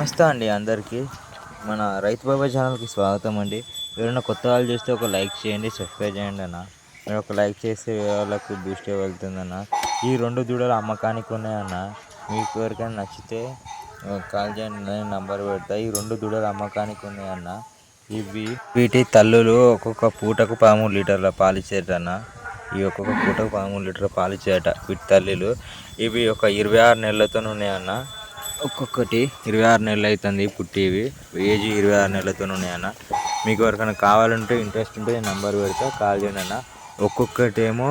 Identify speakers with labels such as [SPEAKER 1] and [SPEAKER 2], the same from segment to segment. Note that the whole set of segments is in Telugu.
[SPEAKER 1] నమస్తే అండి అందరికీ. మన రైతు బాబా ఛానల్కి స్వాగతం అండి. ఎవరైనా కొత్త వాళ్ళు చూస్తే ఒక లైక్ చేయండి సబ్స్క్రైబ్ చేయండి అన్న. మీరు ఒక లైక్ చేస్తే వాళ్ళకి బూస్ట్ వెళ్తుందన్న. ఈ రెండు దూడలు అమ్మకానికి ఉన్నాయన్న. మీకు ఎవరికైనా నచ్చితే కాల్ చేయండి నేను నంబర్ పెడతా. ఈ రెండు దూడలు అమ్మకానికి ఉన్నాయన్న. ఇవి వీటి తల్లులు ఒక్కొక్క పూటకు పదమూడు లీటర్ల పాలు ఇచ్చేటన్న ఈ ఒక్కొక్క పూటకు పదమూడు లీటర్ల పాలు ఇచ్చేట వీటి తల్లులు. ఇవి ఒక ఇరవై ఆరు నెలలతో ఉన్నాయన్న. ఒక్కొక్కటి. ఇరవై ఆరు నెలలు అవుతుంది పుట్టివి. ఏజ్ ఇరవై ఆరు నెలలతో ఉన్నాయన్న మీకు ఎవరికైనా కావాలంటే ఇంట్రెస్ట్ ఉంటే నేను నంబర్ పెడతా కాల్ చేయండి అన్న. ఒక్కొక్కటి ఏమో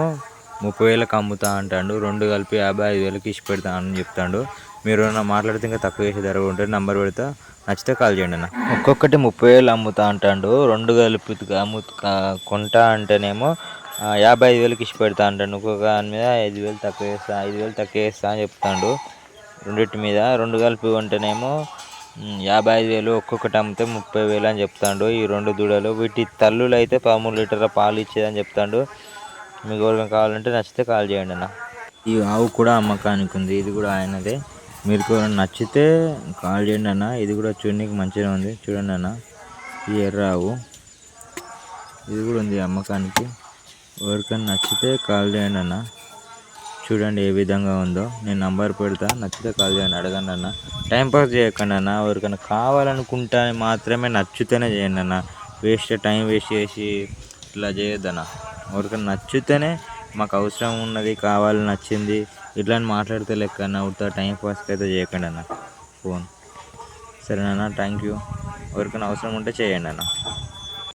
[SPEAKER 1] ముప్పై వేలకు అమ్ముతా అంటాడు. రెండు కలిపి యాభై ఐదు వేలకి ఇచ్చి పెడతా అని చెప్తాడు. మీరు ఏమైనా మాట్లాడితే ఇంకా తక్కువ చేసే ధర ఉంటే నంబర్ పెడతా. నచ్చితే కాల్ చేయండి అన్న. ఒక్కొక్కటి ముప్పై వేలు అమ్ముతా అంటాడు. రెండు కలిపి అమ్ము కొంటా అంటేనేమో యాభై ఐదు వేలకి ఇచ్చి పెడతా అంటాడు. ఇంకొక దాని మీద ఐదు వేలు తక్కువ చేస్తా ఐదు వేలు తక్కువ చేస్తా అని చెప్తాడు. రెండింటి మీద రెండు కలిపి కొంటేనేమో యాభై ఐదు వేలు ఒక్కొక్కటి అమ్మితే ముప్పై వేలు అని చెప్తాడు. ఈ రెండు దూడలు వీటి తల్లులు అయితే పదమూడు లీటర్ల పాలు ఇచ్చేదని చెప్తాడు. మీకు ఎవరికైనా కావాలంటే నచ్చితే కాల్ చేయండి అన్న. ఈ ఆవు కూడా అమ్మకానికి ఉంది. ఇది కూడా ఆయనదే. మీరు ఎవరైనా నచ్చితే కాల్ చేయండి అన్న. ఇది కూడా చూడడానికి మంచిగా ఉంది. చూడండి అన్న. ఈ ఎర్ర ఆవు. ఇది కూడా ఉంది అమ్మకానికి. ఎవరికైనా నచ్చితే కాల్ చేయండి అన్న. చూడండి ఏ విధంగా ఉందో. నేను నంబర్ పెడతా. నచ్చితే కాల్ చేయండి. అడగండి అన్న. టైం పాస్ చేయకండి అన్న. ఎవరికైనా కావాలనుకుంటే మాత్రమే నచ్చితేనే చేయండి అన్న. వేస్ట్ టైం వేస్ట్ చేసి ఇట్లా చేయొద్దన్న ఎవరికైనా నచ్చితేనే మాకు అవసరం ఉన్నది కావాలి నచ్చింది ఇట్లా అని మాట్లాడితే లెక్క అన్న. ఉత్త టైం పాస్కి అయితే చేయకండి అన్న. ఫోన్ సరేనా థ్యాంక్ యూ ఎవరికైనా అవసరం ఉంటే చేయండి అన్న.